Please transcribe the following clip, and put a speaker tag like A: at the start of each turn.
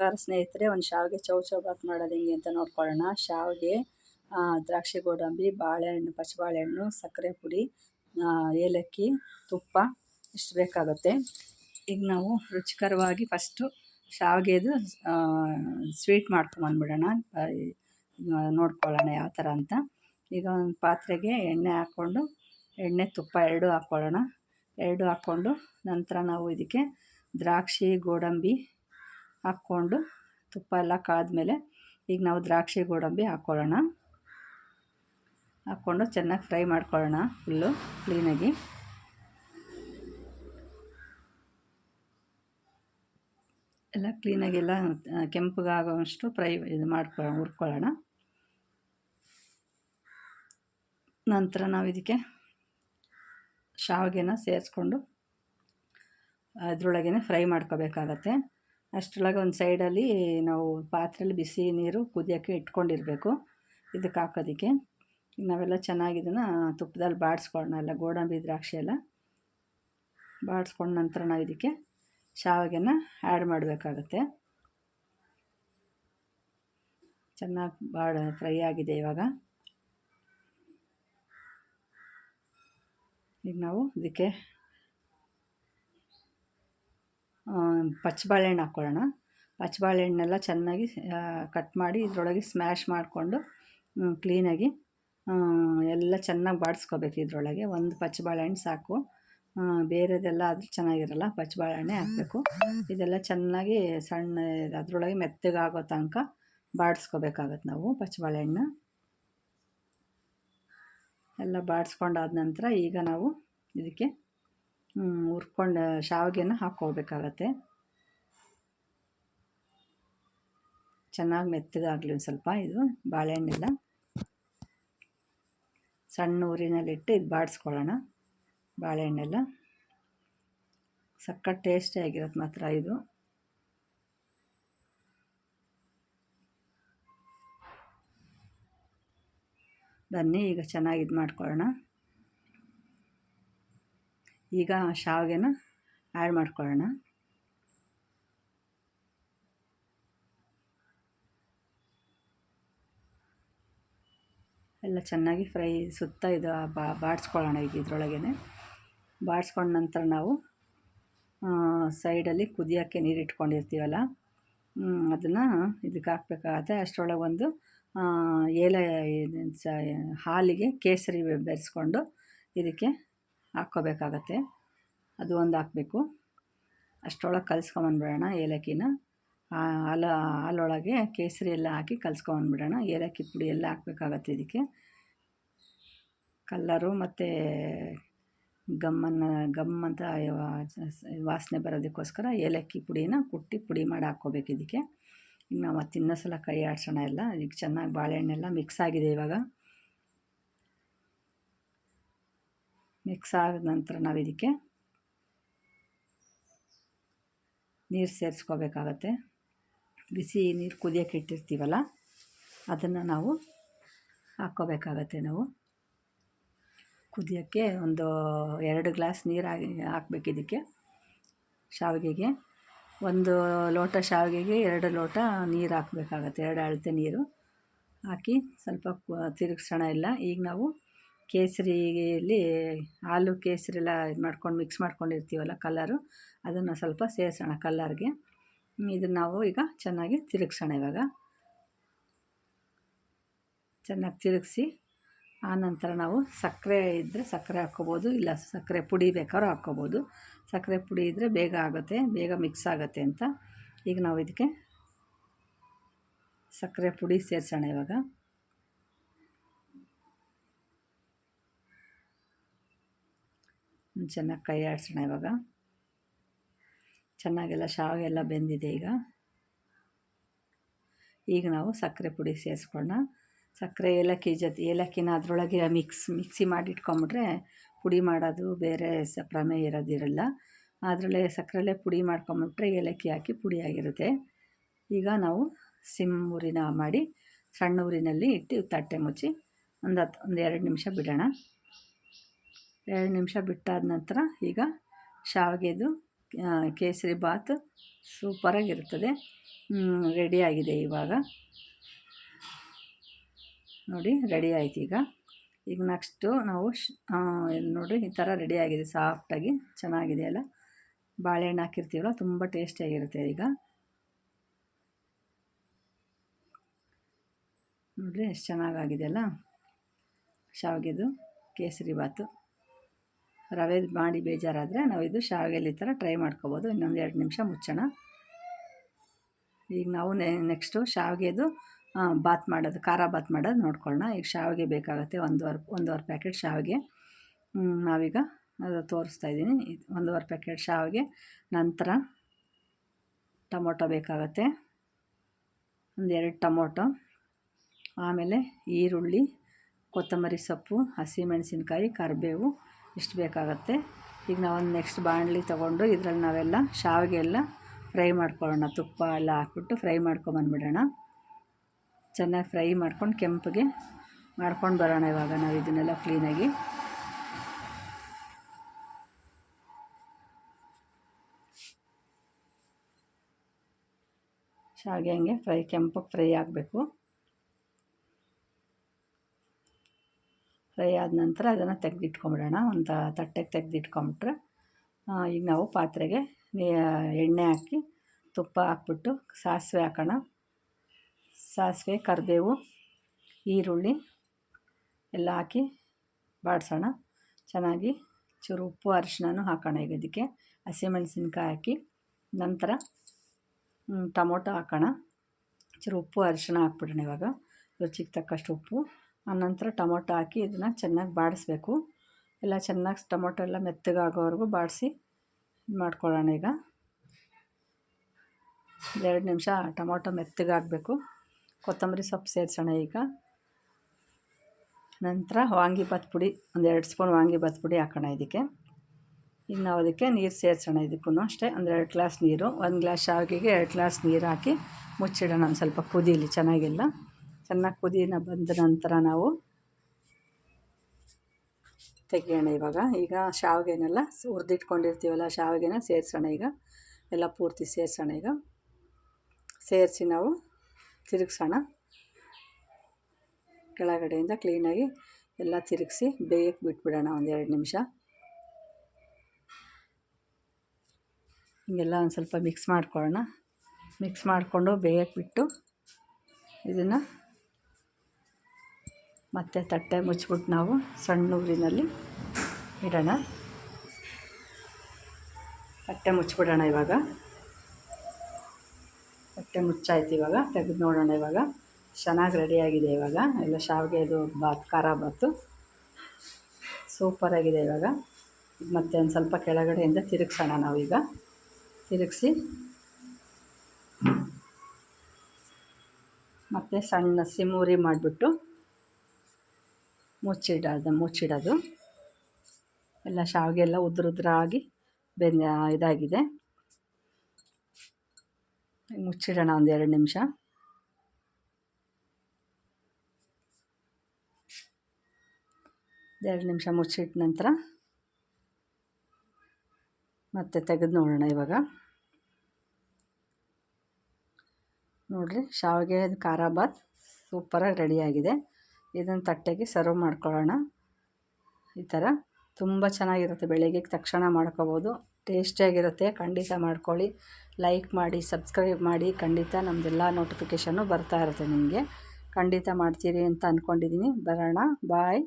A: ನಮಸ್ಕಾರ ಸ್ನೇಹಿತರೆ, ಒಂದು ಶಾವಿಗೆ ಚೌಚೌಬಾತ್ ಮಾಡೋದು ಹೆಂಗೆ ಅಂತ ನೋಡ್ಕೊಳ್ಳೋಣ. ಶಾವಿಗೆ ದ್ರಾಕ್ಷಿ ಗೋಡಂಬಿ, ಬಾಳೆಹಣ್ಣು ಪಚ್ಚಬಾಳೆಹಣ್ಣು ಸಕ್ಕರೆ ಪುಡಿ ಏಲಕ್ಕಿ, ತುಪ್ಪ, ಇಷ್ಟು ಬೇಕಾಗುತ್ತೆ. ಈಗ ನಾವು ರುಚಿಕರವಾಗಿ ಫಸ್ಟು ಶಾವಿಗೆದು ಸ್ವೀಟ್ ಮಾಡ್ಕೊಂಬಂದ್ಬಿಡೋಣ ನೋಡ್ಕೊಳ್ಳೋಣ ಯಾವ ಥರ ಅಂತ. ಈಗ ಒಂದು ಪಾತ್ರೆಗೆ ಎಣ್ಣೆ ಹಾಕ್ಕೊಂಡು, ಎಣ್ಣೆ, ತುಪ್ಪ ಎರಡೂ ಹಾಕ್ಕೊಳ್ಳೋಣ. ಎರಡು ಹಾಕ್ಕೊಂಡು ನಂತರ ನಾವು ಇದಕ್ಕೆ ದ್ರಾಕ್ಷಿ, ಗೋಡಂಬಿ ಹಾಕ್ಕೊಂಡು ತುಪ್ಪ ಎಲ್ಲ ಕಾದ್ಮೇಲೆ ಈಗ ನಾವು ದ್ರಾಕ್ಷಿ ಗೋಡಂಬಿ ಹಾಕ್ಕೊಳ್ಳೋಣ. ಹಾಕ್ಕೊಂಡು ಚೆನ್ನಾಗಿ ಫ್ರೈ ಮಾಡ್ಕೊಳ್ಳೋಣ ಫುಲ್ಲು ಕ್ಲೀನಾಗಿ. ಎಲ್ಲ ಕ್ಲೀನಾಗೆಲ್ಲ ಕೆಂಪಗಾಗೋವಷ್ಟು ಫ್ರೈ ಇದು ಮಾಡ್ಕೊಳ್ಳೋಣ, ಹುರ್ಕೊಳ್ಳೋಣ. ನಂತರ ನಾವು ಇದಕ್ಕೆ ಶಾವಿಗೆನ ಸೇರಿಸ್ಕೊಂಡು ಅದರೊಳಗೇ ಫ್ರೈ ಮಾಡ್ಕೋಬೇಕಾಗತ್ತೆ. ಅಷ್ಟರೊಳಗೆ ಒಂದು ಸೈಡಲ್ಲಿ ನಾವು ಪಾತ್ರೆಯಲ್ಲಿ ಬಿಸಿ ನೀರು ಕುದಿಯೋಕ್ಕೆ ಇಟ್ಕೊಂಡಿರಬೇಕು. ಇದಕ್ಕೆ ಹಾಕೋದಕ್ಕೆ. ನಾವೆಲ್ಲ ಚೆನ್ನಾಗಿ ಇದನ್ನು ತುಪ್ಪದಲ್ಲಿ ಬಾಡಿಸ್ಕೊಳ್ಳೋಣ. ಎಲ್ಲ ಗೋಡಂಬಿ, ದ್ರಾಕ್ಷಿ ಎಲ್ಲ ಬಾಡಿಸ್ಕೊಂಡ ನಂತರ ನಾವು ಇದಕ್ಕೆ ಶಾವಿಗೆನ ಆ್ಯಡ್ ಮಾಡಬೇಕಾಗತ್ತೆ. ಚೆನ್ನಾಗಿ ಬಾಡ ಫ್ರೈ ಆಗಿದೆ ಇವಾಗ. ಈಗ ನಾವು ಇದಕ್ಕೆ ಪಚ್ಚಬಾಳೆಹಣ್ಣು ಹಾಕ್ಕೊಳ್ಳೋಣ. ಪಚ್ಚಬಾಳೆಹಣ್ಣೆಲ್ಲ ಚೆನ್ನಾಗಿ ಕಟ್ ಮಾಡಿ ಇದರೊಳಗೆ ಸ್ಮ್ಯಾಶ್ ಮಾಡಿಕೊಂಡು ಕ್ಲೀನಾಗಿ ಎಲ್ಲ ಚೆನ್ನಾಗಿ ಬಾಡಿಸ್ಕೋಬೇಕು ಇದರೊಳಗೆ. ಒಂದು ಪಚ್ಚಬಾಳೆಹಣ್ಣು ಸಾಕು. ಬೇರೆದೆಲ್ಲ ಆದರೂ ಚೆನ್ನಾಗಿರಲ್ಲ ಪಚ್ಚಬಾಳೆಹಣ್ಣೆ ಹಾಕಬೇಕು. ಇದೆಲ್ಲ ಚೆನ್ನಾಗಿ ಸಣ್ಣ, ಅದರೊಳಗೆ ಮೆತ್ತಗಾಗೋ ತನಕ ಬಾಡಿಸ್ಕೋಬೇಕಾಗತ್ತೆ ನಾವು ಪಚ್ಚಬಾಳೆಹಣ್ಣು ಎಲ್ಲ ಬಾಡಿಸ್ಕೊಂಡಾದ ನಂತರ ಈಗ ನಾವು ಇದಕ್ಕೆ ಹುರ್ಕೊಂಡು, ಶಾವಿಗೆನ ಹಾಕ್ಕೋಬೇಕಾಗತ್ತೆ ಚೆನ್ನಾಗಿ ಮೆತ್ತಗಾಗಲಿ ಒಂದು ಸ್ವಲ್ಪ ಇದು ಬಾಳೆಹಣ್ಣೆಲ್ಲ. ಸಣ್ಣ ಊರಿನಲ್ಲಿಟ್ಟು ಇದು ಬಾಡಿಸ್ಕೊಳ್ಳೋಣ ಬಾಳೆಹಣ್ಣೆಲ್ಲ. ಸಕ್ಕ ಟೇಸ್ಟಿಯಾಗಿರೋದು ಮಾತ್ರ ಇದು. ಬನ್ನಿ, ಈಗ ಚೆನ್ನಾಗಿ ಇದು ಮಾಡ್ಕೊಳ್ಳೋಣ. ಈಗ ಶಾವಿಗೆನ ಆ್ಯಡ್ ಮಾಡ್ಕೊಳ್ಳೋಣ. ಎಲ್ಲ ಚೆನ್ನಾಗಿ ಫ್ರೈ ಸುತ್ತ ಇದು ಬಾಡಿಸ್ಕೊಳ್ಳೋಣ ಈಗ ಇದರೊಳಗೇ ಬಾಡಿಸ್ಕೊಂಡ ನಂತರ ನಾವು ಸೈಡಲ್ಲಿ ಕುದಿಯೋಕ್ಕೆ ನೀರು ಇಟ್ಕೊಂಡಿರ್ತೀವಲ್ಲ ಅದನ್ನು ಇದಕ್ಕೆ ಹಾಕ್ಬೇಕಾಗತ್ತೆ. ಅಷ್ಟರೊಳಗೆ ಒಂದು ಏಲ ಹಾಲಿಗೆ ಕೇಸರಿ ಬೆರೆಸ್ಕೊಂಡು ಇದಕ್ಕೆ ಹಾಕ್ಕೋಬೇಕಾಗತ್ತೆ. ಅದು ಒಂದು ಹಾಕಬೇಕು. ಅಷ್ಟರೊಳಗೆ ಕಲಿಸ್ಕೊಂಬಂದ್ಬಿಡೋಣ ಏಲಕ್ಕಿನ. ಹಾಲು, ಹಾಲೊಳಗೆ ಕೇಸರಿ ಎಲ್ಲ ಹಾಕಿ ಕಲಿಸ್ಕೊಂಡ್ಬಿಡೋಣ ಏಲಕ್ಕಿ ಪುಡಿ ಎಲ್ಲ ಹಾಕ್ಬೇಕಾಗತ್ತೆ ಇದಕ್ಕೆ. ಕಲ್ಲರು ಮತ್ತು ಗಮ್ಮನ್ನು, ಗಮ್ ಅಂತ ವಾಸನೆ ಬರೋದಕ್ಕೋಸ್ಕರ ಏಲಕ್ಕಿ ಪುಡಿನ ಕುಟ್ಟಿ ಪುಡಿ ಮಾಡಿ ಹಾಕ್ಕೋಬೇಕು ಇದಕ್ಕೆ. ಇನ್ನು ಮತ್ತು ಇನ್ನೊಂದು ಸಲ ಕೈ ಆಡ್ಸೋಣ ಎಲ್ಲ. ಇದಕ್ಕೆ ಚೆನ್ನಾಗಿ ಬಾಳೆಹಣ್ಣೆಲ್ಲ ಮಿಕ್ಸ್ ಆಗಿದೆ ಇವಾಗ. ಮಿಕ್ಸ್ ಆದ ನಂತರ ನಾವು ಇದಕ್ಕೆ ನೀರು ಸೇರಿಸ್ಕೋಬೇಕಾಗತ್ತೆ. ಬಿಸಿ ನೀರು ಕುದಿಯೋಕೆ ಇಟ್ಟಿರ್ತೀವಲ್ಲ, ಅದನ್ನು ನಾವು ಹಾಕ್ಕೋಬೇಕಾಗತ್ತೆ ನಾವು. ಕುದಿಯೋಕ್ಕೆ ಒಂದು ಎರಡು ಗ್ಲಾಸ್ ನೀರು ಹಾಕಿ ಇದಕ್ಕೆ. ಶಾವಿಗೆಗೆ ಒಂದು ಲೋಟ ಶಾವಿಗೆಗೆ ಎರಡು ಲೋಟ ನೀರು ಹಾಕಬೇಕಾಗತ್ತೆ, ಎರಡು ಅಳತೆ ನೀರು ಹಾಕಿ ಸ್ವಲ್ಪ ತಿರುಗಿಸೋಣ ಇಲ್ಲ. ಈಗ ನಾವು ಕೇಸರಿಯಲ್ಲಿ ಹಾಲು ಕೇಸರಿ ಎಲ್ಲ ಇದು ಮಾಡ್ಕೊಂಡು ಮಿಕ್ಸ್ ಮಾಡ್ಕೊಂಡಿರ್ತೀವಲ್ಲ ಕಲ್ಲರು, ಅದನ್ನು ಸ್ವಲ್ಪ ಸೇರಿಸೋಣ ಕಲ್ಲರ್ಗೆ. ಇದನ್ನು ನಾವು ಈಗ ಚೆನ್ನಾಗಿ ತಿರುಗಿಸೋಣ ಇವಾಗ. ಚೆನ್ನಾಗಿ ತಿರುಗಿಸಿ, ಆನಂತರ ನಾವು ಸಕ್ಕರೆ ಇದ್ದರೆ ಸಕ್ಕರೆ ಹಾಕ್ಕೋಬೋದು, ಇಲ್ಲ ಸಕ್ಕರೆ ಪುಡಿ ಬೇಕಾದ್ರೂ ಹಾಕ್ಕೋಬೋದು. ಸಕ್ಕರೆ ಪುಡಿ ಇದ್ದರೆ ಬೇಗ ಆಗುತ್ತೆ, ಬೇಗ ಮಿಕ್ಸ್ ಆಗುತ್ತೆ ಅಂತ. ಈಗ ನಾವು ಇದಕ್ಕೆ ಸಕ್ಕರೆ ಪುಡಿ ಸೇರಿಸೋಣ ಇವಾಗ. ಚೆನ್ನಾಗಿ ಕೈ ಆಡಿಸೋಣ ಇವಾಗ. ಚೆನ್ನಾಗೆಲ್ಲ ಶಾವಿಗೆ ಎಲ್ಲ ಬೆಂದಿದೆ ಈಗ. ಈಗ ನಾವು ಸಕ್ಕರೆ ಪುಡಿ ಸೇರಿಸ್ಕೊಳ್ಳೋಣ. ಸಕ್ಕರೆ ಏಲಕ್ಕಿ ಜೊತೆ, ಏಲಕ್ಕಿನ ಅದರೊಳಗೆ ಮಿಕ್ಸ್ ಮಿಕ್ಸಿ ಮಾಡಿ ಇಟ್ಕೊಂಬಿಟ್ರೆ ಪುಡಿ ಮಾಡೋದು ಬೇರೆ ಸ ಪ್ರಮೇಯ ಇರೋದಿರಲ್ಲ. ಅದರಲ್ಲೇ ಸಕ್ಕರೆಲ್ಲೇ ಪುಡಿ ಮಾಡ್ಕೊಂಬಿಟ್ರೆ ಏಲಕ್ಕಿ ಹಾಕಿ ಪುಡಿಯಾಗಿರುತ್ತೆ ಈಗ ನಾವು ಸಿಮ್ ಊರಿನ ಮಾಡಿ ಸಣ್ಣ ಊರಿನಲ್ಲಿ ಇಟ್ಟು ತಟ್ಟೆ ಮುಚ್ಚಿ ಒಂದು ಹತ್ತು ಒಂದು ಎರಡು ನಿಮಿಷ ಬಿಡೋಣ. ಎರಡು ನಿಮಿಷ ಬಿಟ್ಟಾದ ನಂತರ ಈಗ ಶಾವಿಗೆದು ಕೇಸರಿ ಬಾತ್ ಸೂಪರಾಗಿರುತ್ತದೆ. ರೆಡಿಯಾಗಿದೆ ಇವಾಗ. ನೋಡಿ ರೆಡಿ ಆಯ್ತು ಈಗ. ಈಗ ನೆಕ್ಸ್ಟು ನಾವು ನೋಡಿರಿ, ಈ ಥರ ರೆಡಿಯಾಗಿದೆ ಸಾಫ್ಟಾಗಿ ಚೆನ್ನಾಗಿದೆ ಅಲ್ಲ ಬಾಳೆಹಣ್ಣು ಹಾಕಿರ್ತೀವಲ್ಲ, ತುಂಬ ಟೇಸ್ಟಿಯಾಗಿರುತ್ತೆ ಈಗ. ನೋಡಿರಿ, ಎಷ್ಟು ಚೆನ್ನಾಗಾಗಿದೆ ಅಲ್ಲ. ಶಾವಿಗೆದು ಕೇಸರಿ ಬಾತು. ರವೆ ಮಾಡಿ ಬೇಜಾರಾದರೆ ನಾವು ಇದು ಶಾವಿಗೆಲಿ ಥರ ಟ್ರೈ ಮಾಡ್ಕೊಬೋದು. ಇನ್ನೊಂದು ಎರಡು ನಿಮಿಷ ಮುಚ್ಚೋಣ. ಈಗ ನಾವು ನೆಕ್ಸ್ಟು ಶಾವಿಗೆದು ಬಾತ್ ಮಾಡೋದು, ಖಾರ ಬಾತ್ ಮಾಡೋದು ನೋಡ್ಕೊಳ್ಳೋಣ. ಈಗ ಶಾವಿಗೆ ಬೇಕಾಗುತ್ತೆ ಒಂದುವರೆ, ಒಂದೂವರೆ ಪ್ಯಾಕೆಟ್ ಶಾವಿಗೆ. ನಾವೀಗ ಅದು ತೋರಿಸ್ತಾ ಇದ್ದೀನಿ. ಒಂದೂವರೆ ಪ್ಯಾಕೆಟ್ ಶಾವಿಗೆ. ನಂತರ ಟೊಮೊಟೊ ಬೇಕಾಗತ್ತೆ. ಎರಡು ಟೊಮೊಟೊ. ಆಮೇಲೆ ಈರುಳ್ಳಿ, ಕೊತ್ತಂಬರಿ ಸೊಪ್ಪು, ಹಸಿಮೆಣಸಿನ್ಕಾಯಿ, ಕರಿಬೇವು ಇಷ್ಟು ಬೇಕಾಗುತ್ತೆ. ಈಗ ನಾವೊಂದು ನೆಕ್ಸ್ಟ್ ಬಾಣಲಿ ತೊಗೊಂಡು ಇದ್ರಲ್ಲಿ ನಾವೆಲ್ಲ ಶಾವಿಗೆ ಎಲ್ಲ ಫ್ರೈ ಮಾಡ್ಕೊಳ್ಳೋಣ. ತುಪ್ಪ ಎಲ್ಲ ಹಾಕ್ಬಿಟ್ಟು ಫ್ರೈ ಮಾಡ್ಕೊಂಬಂದ್ಬಿಡೋಣ ಚೆನ್ನಾಗಿ ಫ್ರೈ ಮಾಡ್ಕೊಂಡು ಕೆಂಪಗೆ ಮಾಡ್ಕೊಂಡು ಬರೋಣ ಇವಾಗ ನಾವು ಇದನ್ನೆಲ್ಲ ಕ್ಲೀನಾಗಿ ಶಾವಿಗೆ ಹಂಗೆ ಫ್ರೈ ಕೆಂಪಗೆ ಫ್ರೈ ಆಗಬೇಕು. ಫ್ರೈ ಆದ ನಂತರ ಅದನ್ನು ತೆಗೆದಿಟ್ಕೊಂಬಿಡೋಣ. ಒಂದು ತಟ್ಟೆಗೆ ತೆಗೆದಿಟ್ಕೊಂಬಿಟ್ರೆ ಈಗ ನಾವು ಪಾತ್ರೆಗೆ ಎಣ್ಣೆ ಹಾಕಿ ತುಪ್ಪ ಹಾಕ್ಬಿಟ್ಟು ಸಾಸಿವೆ ಹಾಕೋಣ. ಸಾಸಿವೆ, ಕರಿಬೇವು, ಈರುಳ್ಳಿ ಎಲ್ಲ ಹಾಕಿ ಬಾಡಿಸೋಣ. ಚೆನ್ನಾಗಿ ಚೂರು ಉಪ್ಪು ಅರಿಶಿನೂ ಹಾಕೋಣ ಈಗ ಇದಕ್ಕೆ. ಹಸಿಮೆಣಸಿನ್ಕಾಯಿ ಹಾಕಿ ನಂತರ ಟೊಮೊಟೊ ಹಾಕೋಣ. ಚೂರು ಉಪ್ಪು ಅರಿಶಿನ ಹಾಕ್ಬಿಡೋಣ ಇವಾಗ. ರುಚಿಗೆ ತಕ್ಕಷ್ಟು ಉಪ್ಪು. ಆನಂತರ ಟೊಮೊಟೊ ಹಾಕಿ ಇದನ್ನು ಚೆನ್ನಾಗಿ ಬಾಡಿಸ್ಬೇಕು. ಎಲ್ಲ ಚೆನ್ನಾಗಿ ಟೊಮೊಟೊ ಎಲ್ಲ ಮೆತ್ತಗಾಗೋವರೆಗೂ ಬಾಡಿಸಿ ಮಾಡ್ಕೊಳ್ಳೋಣ ಈಗ. ಎರಡು ನಿಮಿಷ ಟೊಮೊಟೊ ಮೆತ್ತಗಾಗಬೇಕು. ಕೊತ್ತಂಬರಿ ಸೊಪ್ಪು ಸೇರಿಸೋಣ ಈಗ. ನಂತರ ವಾಂಗಿಭಾತ್ ಪುಡಿ ಒಂದು ಎರಡು ಸ್ಪೂನ್ ವಾಂಗಿಭಾತ್ ಪುಡಿ ಹಾಕೋಣ ಇದಕ್ಕೆ. ಈಗ ನಾವು ಅದಕ್ಕೆ ನೀರು ಸೇರಿಸೋಣ ಇದಕ್ಕೂ ಅಷ್ಟೇ. ಒಂದು ಎರಡು ಗ್ಲಾಸ್ ನೀರು, ಒಂದು ಗ್ಲಾಸ್ ಶಾವಿಗೆಗೆ ಎರಡು ಗ್ಲಾಸ್ ನೀರು ಹಾಕಿ ಮುಚ್ಚಿಡೋಣ ಒಂದು ಸ್ವಲ್ಪ ಕುದೀಲಿ ಚೆನ್ನಾಗಿಲ್ಲ. ಚೆನ್ನಾಗಿ ಕುದಿನ ಬಂದ ನಂತರ ನಾವು ತೆಗಿಯೋಣ ಇವಾಗ. ಈಗ ಶಾವಿಗೆನೆಲ್ಲ ಹುರಿದಿಟ್ಕೊಂಡಿರ್ತೀವಲ್ಲ, ಶಾವಿಗೆನ ಸೇರಿಸೋಣ ಈಗ. ಎಲ್ಲ ಪೂರ್ತಿ ಸೇರಿಸೋಣ ಈಗ. ಸೇರಿಸಿ ನಾವು ತಿರುಗಿಸೋಣ. ಕೆಳಗಡೆಯಿಂದ ಕ್ಲೀನಾಗಿ ಎಲ್ಲ ತಿರುಗಿಸಿ ಬೇಯಕ್ಕೆ ಬಿಟ್ಬಿಡೋಣ ಒಂದು ಎರಡು ನಿಮಿಷ. ಹಿಂಗೆಲ್ಲ ಒಂದು ಸ್ವಲ್ಪ ಮಿಕ್ಸ್ ಮಾಡ್ಕೊಳ್ಳೋಣ. ಮಿಕ್ಸ್ ಮಾಡಿಕೊಂಡು ಬೇಯಕ್ಕೆ ಬಿಟ್ಟು ಇದನ್ನು ಮತ್ತು ತಟ್ಟೆ ಮುಚ್ಚಿಬಿಟ್ಟು ನಾವು ಸಣ್ಣ ಊರಿನಲ್ಲಿ ಇಡೋಣ. ತಟ್ಟೆ ಮುಚ್ಚಿಬಿಡೋಣ ಇವಾಗ. ತಟ್ಟೆ ಮುಚ್ಚಾಯ್ತು ಇವಾಗ, ತೆಗೆದು ನೋಡೋಣ ಇವಾಗ. ಚೆನ್ನಾಗಿ ರೆಡಿಯಾಗಿದೆ ಇವಾಗ. ಎಲ್ಲ ಶಾವಿಗೆದು, ಬಾತ್, ಖಾರ, ಬಾತು. ಸೂಪರಾಗಿದೆ ಇವಾಗ. ಮತ್ತು ಒಂದು ಸ್ವಲ್ಪ ಕೆಳಗಡೆಯಿಂದ ತಿರುಗಿಸೋಣ ನಾವೀಗ ತಿರುಗಿಸಿ. ಮತ್ತು ಸಣ್ಣ ಸಿಮೂರಿ ಮಾಡಿಬಿಟ್ಟು ಮುಚ್ಚಿಡೋದು ಮುಚ್ಚಿಡೋದು. ಎಲ್ಲ ಶಾವಿಗೆ ಎಲ್ಲ ಉದ್ರ ಉದ್ರಾಗಿ ಬೆಂದ, ಇದಾಗಿದೆ. ಮುಚ್ಚಿಡೋಣ ಒಂದು ಎರಡು ನಿಮಿಷ. ಎರಡು ನಿಮಿಷ ಮುಚ್ಚಿಟ್ಟ ನಂತರ ಮತ್ತೆ ತೆಗೆದು ನೋಡೋಣ ಇವಾಗ. ನೋಡಿರಿ, ಶಾವಿಗೆ ಖಾರ ಬಾತ್ ಸೂಪರಾಗಿ ರೆಡಿಯಾಗಿದೆ ಇದನ್ನು ತಟ್ಟೆಗೆ ಸರ್ವ್ ಮಾಡ್ಕೊಳ್ಳೋಣ. ಈ ಥರ ತುಂಬ ಚೆನ್ನಾಗಿರುತ್ತೆ ಬೆಳಗ್ಗೆ ತಕ್ಷಣ ಮಾಡ್ಕೋಬೋದು. ಟೇಸ್ಟಿಯಾಗಿರುತ್ತೆ ಖಂಡಿತ ಮಾಡ್ಕೊಳ್ಳಿ. ಲೈಕ್ ಮಾಡಿ ಸಬ್ಸ್ಕ್ರೈಬ್ ಮಾಡಿ. ಖಂಡಿತ ನಮ್ಮದೆಲ್ಲ ನೋಟಿಫಿಕೇಷನ್ನು ಬರ್ತಾ ಇರುತ್ತೆ ನಿಮಗೆ. ಖಂಡಿತ ಮಾಡ್ತೀರಿ ಅಂತ ಅಂದ್ಕೊಂಡಿದ್ದೀನಿ ಬರೋಣ. ಬಾಯ್